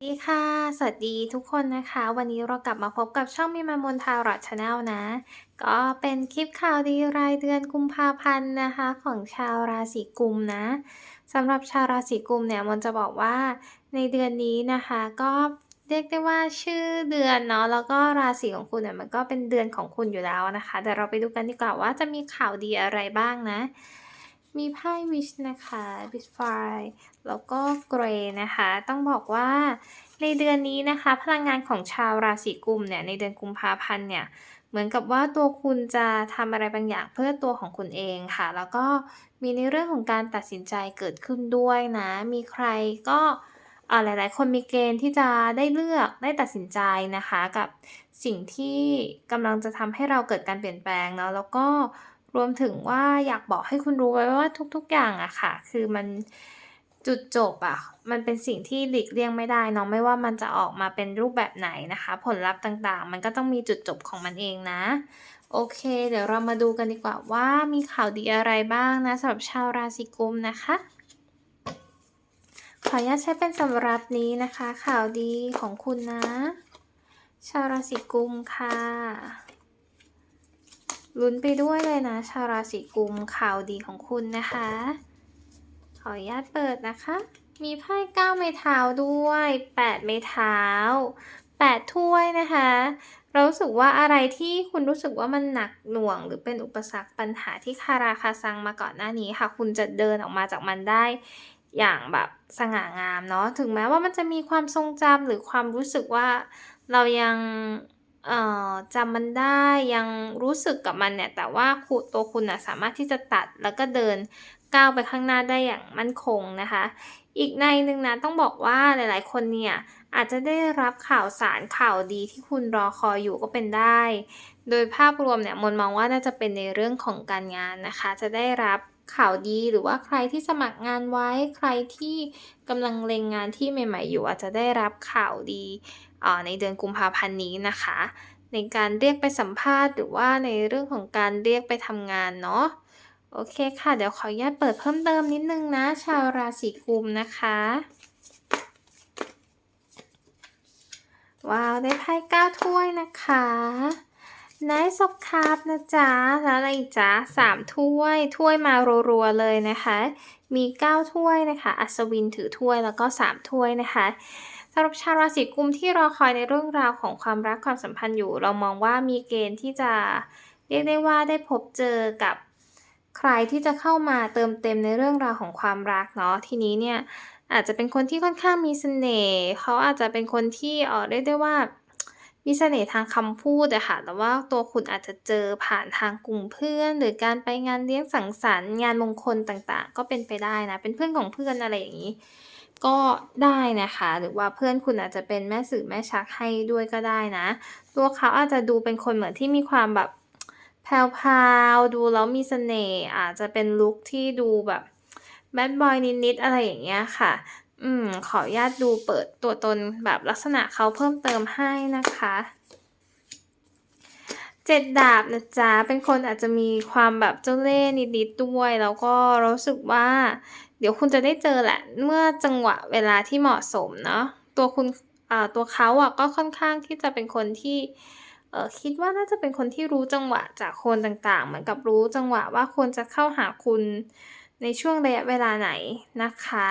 สวัสดีค่ะ สวัสดีทุกคนนะคะ วันนี้เรากลับมาพบกับช่องมิมามนทารอดชาแนลนะ ก็เป็นคลิปข่าวดีรายเดือนกุมภาพันธ์นะคะ ของชาวราศีกุมนะสำหรับชาวราศีกุมเนี่ยมนจะบอกว่าในเดือนนี้นะคะก็เรียกได้ว่าชื่อเดือนเนาะแล้วก็ราศีของคุณเนี่ยมันก็เป็นเดือนของคุณอยู่แล้วนะคะเดี๋ยวเราไปดูกันดีกว่าว่าจะมีข่าวดีอะไรบ้างนะ มีไพ่วิชนะคะบิสไฟแล้วก็เกรนะคะ ต้องบอกว่าในเดือนนี้นะคะ พลังงานของชาวราศีกุมเนี่ย ในเดือนกุมภาพันธ์เนี่ย เหมือนกับว่าตัวคุณจะทำอะไรบางอย่างเพื่อตัวของคุณเองค่ะ แล้วก็มีในเรื่องของการตัดสินใจเกิดขึ้นด้วยนะ มีใครก็อ่อหลาย ๆ คนมีเกณฑ์ที่จะได้เลือกได้ตัดสินใจนะคะ กับสิ่งที่กำลังจะทำให้เราเกิดการเปลี่ยนแปลงเนาะแล้วก็ รวมถึงว่าอยากบอกให้คุณรู้ไว้ว่าทุกๆอย่างอะค่ะ คือมันจุดจบอะมันเป็นสิ่งที่หลีกเลี่ยงไม่ได้เนาะไม่ว่ามันจะออกมาเป็นรูปแบบไหนนะคะ ผลลัพธ์ต่างๆ มันก็ต้องมีจุดจบของมันเองนะ โอเค เดี๋ยวเรามาดูกันดีกว่าว่ามีข่าวดีอะไรบ้างนะสำหรับชาวราศีกุมนะคะ ขออนุญาตใช้เป็นสำหรับนี้นะคะ ข่าวดีของคุณนะ ชาวราศีกุมค่ะ ลุ้นไปด้วยเลยนะ ชาวราศีกุมข่าวดีของคุณนะคะ ขออนุญาตเปิดนะคะ มีไพ่เก้าไม้เท้าด้วยแปดไม้เท้าแปดถ้วยนะคะ เรารู้สึกว่าอะไรที่คุณรู้สึกว่ามันหนักหน่วง หรือเป็นอุปสรรคปัญหาที่คาราคาซังมาก่อนหน้านี้ค่ะ คุณจะเดินออกมาจากมันได้อย่างแบบสง่างามเนาะ ถึงแม้ว่ามันจะมีความทรงจำหรือความรู้สึกว่าเรายัง เอ่อจำมันได้ยังรู้สึกกับมันเนี่ย แต่ว่าคุณตัวคุณนะสามารถที่จะตัดแล้วก็เดินก้าวไปข้างหน้าได้อย่างมั่นคงนะคะ อีกในหนึ่งนะต้องบอกว่าหลายๆ คนเนี่ยอาจจะได้รับข่าวสารข่าวดีที่คุณรอคอยอยู่ก็เป็นได้ โดยภาพรวมเนี่ยมนมองว่าน่าจะเป็นในเรื่องของการงานนะคะ จะได้รับข่าวดีหรือว่าใครที่สมัครงานไว้ใครที่กำลังเล็งงานที่ใหม่ ๆ อยู่อาจจะได้รับข่าวดี ในเดือนกุมภาพันธ์นี้นะคะ ในการเรียกไปสัมภาษณ์ หรือว่าในเรื่องของการเรียกไปทำงานเนาะโอเคค่ะ เดี๋ยวขออนุญาตเปิดเพิ่มเติมนิดนึงนะ ชาวราศีกุมนะคะ ว้าว ได้ไพ่เก้าถ้วยนะคะไนซ์อฟคาร์นะจ๊ะ แล้วอะไรอีกจ๊ะสามถ้วย ถ้วยมารัวๆเลยนะคะ มีเก้าถ้วยนะคะ อัศวินถือถ้วยแล้วก็สามถ้วยนะคะำหรับชาวราศีกุมที่รอคอยในเรื่องราวของความรักความสัมพันธ์อยู่ เรามองว่ามีเกณฑ์ที่จะเรียกได้ว่าได้พบเจอกับใครที่จะเข้ามาเติมเต็มในเรื่องราวของความรักเนาะทีนี้เนี่ยอาจจะเป็นคนที่ค่อนข้างมีเสน่ห์เขาอาจจะเป็นคนที่เออเรียกได้ว่ามีเสน่ห์ทางคำพูดอะค่ะแต่ว่าตัวคุณอาจจะเจอผ่านทางกลุ่มเพื่อน หรือการไปงานเลี้ยงสังสรรค์งานมงคลต่างๆ ก็เป็นไปได้นะเป็นเพื่อนของเพื่อนอะไรอย่างนี้ ก็ได้นะคะ หรือว่าเพื่อนคุณอาจจะเป็นแม่สื่อแม่ชักให้ด้วยก็ได้นะ ตัวเขาอาจจะดูเป็นคนเหมือนที่มีความแบบแพรวๆดูแล้วมีเสน่ห์อาจจะเป็นลุคที่ดูแบบแบดบอยนิดๆอะไรอย่างเงี้ยค่ะ อืม ขออนุญาตดูเปิดตัวตนแบบลักษณะเขาเพิ่มเติมให้นะคะ เจ็ดดาบนะจ๊ะ เป็นคนอาจจะมีความแบบเจ้าเล่ห์นิดๆด้วย แล้วก็รู้สึกว่า เดี๋ยวคุณจะได้เจอแหละ เมื่อจังหวะเวลาที่เหมาะสมเนาะ ตัวคุณอ่าตัวเขาอะก็ค่อนข้างที่จะเป็นคนที่เออคิดว่าน่าจะเป็นคนที่รู้จังหวะจากคนต่างๆ เหมือนกับรู้จังหวะว่าควรจะเข้าหาคุณในช่วงระยะเวลาไหนนะคะ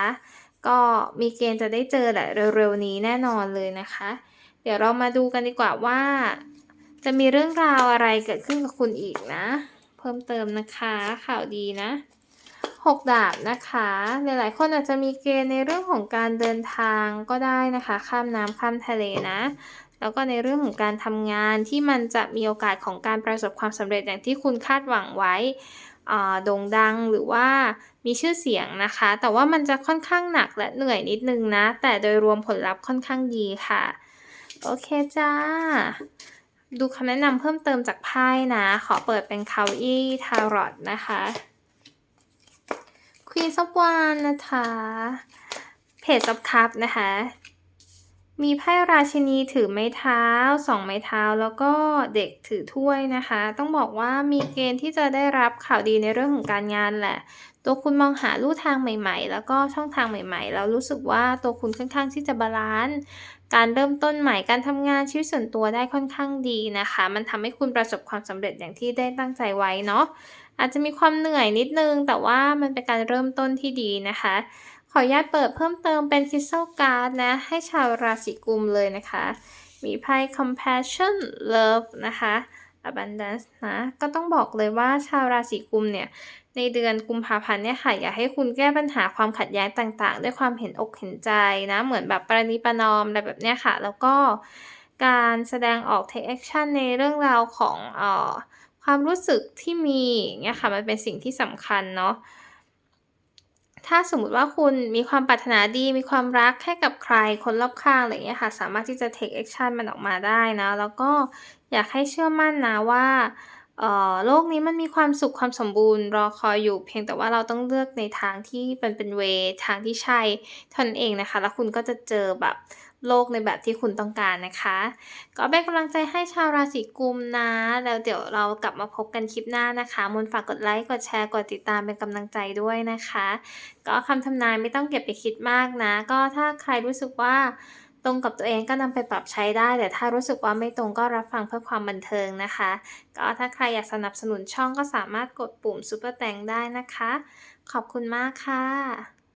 ก็มีเกณฑ์จะได้เจอแหละเร็วๆนี้แน่นอนเลยนะคะ เดี๋ยวเรามาดูกันดีกว่าว่า จะมีเรื่องราวอะไรเกิดขึ้นกับคุณอีกนะ เพิ่มเติมนะคะข่าวดีนะหกดาบนะคะ หลายๆ คนอาจจะมีเกณฑ์ในเรื่องของการเดินทางก็ได้นะคะ ข้ามน้ำข้ามทะเลนะ แล้วก็ในเรื่องของการทำงานที่มันจะมีโอกาสของการประสบความสำเร็จอย่างที่คุณคาดหวังไว้โด่งดังหรือว่ามีชื่อเสียงนะคะ แต่ว่ามันจะค่อนข้างหนักและเหนื่อยนิดนึงนะ แต่โดยรวมผลลัพธ์ค่อนข้างดีค่ะ โอเคจ้า ดูคำแนะนำเพิ่มเติมจากไพ่นะ ขอเปิดเป็นคาวี่ทารอตนะคะ Queen of Wands นะคะ Page of Cups นะคะ มีไพ่ราชินีถือไม้เท้า2ไม้เท้าแล้วก็เด็กถือถ้วยนะคะ ต้องบอกว่ามีเกณฑ์ที่จะได้รับข่าวดีในเรื่องของการงานแหละ ตัวคุณมองหาลู่ทางใหม่ ๆ แล้วก็ช่องทางใหม่ ๆ แล้วรู้สึกว่าตัวคุณค่อนข้างที่จะบาลันซ์ การเริ่มต้นใหม่การทำงานชีวิตส่วนตัวได้ค่อนข้างดีนะคะ มันทำให้คุณประสบความสำเร็จอย่างที่ได้ตั้งใจไว้เนาะอาจจะมีความเหนื่อยนิดนึง แต่ว่ามันเป็นการเริ่มต้นที่ดีนะคะ ขออนุญาตเปิดเพิ่มเติมเป็น Crystal Card นะ ให้ชาวราศีกุมเลยนะคะ มีไพ่ Compassion Love นะคะ Abundance นะ ก็ต้องบอกเลยว่าชาวราศีกุมเนี่ย ในเดือนกุมภาพันธ์เนี่ยค่ะ อยากให้คุณแก้ปัญหาความขัดแย้งต่างๆ ด้วยความเห็นอกเห็นใจนะ เหมือนแบบประนีประนอมอะไรแบบเนี้ยค่ะ แล้วก็การแสดงออก take action ในเรื่องราวของออความรู้สึกที่มีเงี้ยค่ะมันเป็นสิ่งที่สำคัญเนาะถ้าสมมุติว่าคุณมีความปรารถนาดีมีความรักให้กับใครคนรอบข้างอะไรอย่างเงี้ยค่ะ สามารถที่จะ take action มันออกมาได้นะ แล้วก็อยากให้เชื่อมั่นนะว่า เอ่อโลกนี้มันมีความสุขความสมบูรณ์รอคอยอยู่ เพียงแต่ว่าเราต้องเลือกในทางที่มันเป็นเวทางที่ใช่เท่านั้นเองนะคะ แล้วคุณก็จะเจอแบบโลกในแบบที่คุณต้องการนะคะ ก็เป็นกำลังใจให้ชาวราศีกุมนะ แล้วเดี๋ยวเรากลับมาพบกันคลิปหน้านะคะ มนฝากกดไลค์ กดแชร์ กดติดตามเป็นกำลังใจด้วยนะคะ ก็คำทำนายไม่ต้องเก็บไปคิดมากนะ ก็ถ้าใครรู้สึกว่า รงกับตัวเองก็นำไปปรับใช้ได้ แต่ถ้ารู้สึกว่าไม่ตรงก็รับฟังเพื่อความบันเทิงนะคะ ก็ถ้าใครอยากสนับสนุนช่องก็สามารถกดปุ่มซุปเปอร์แตงได้นะคะ ขอบคุณมากค่ะ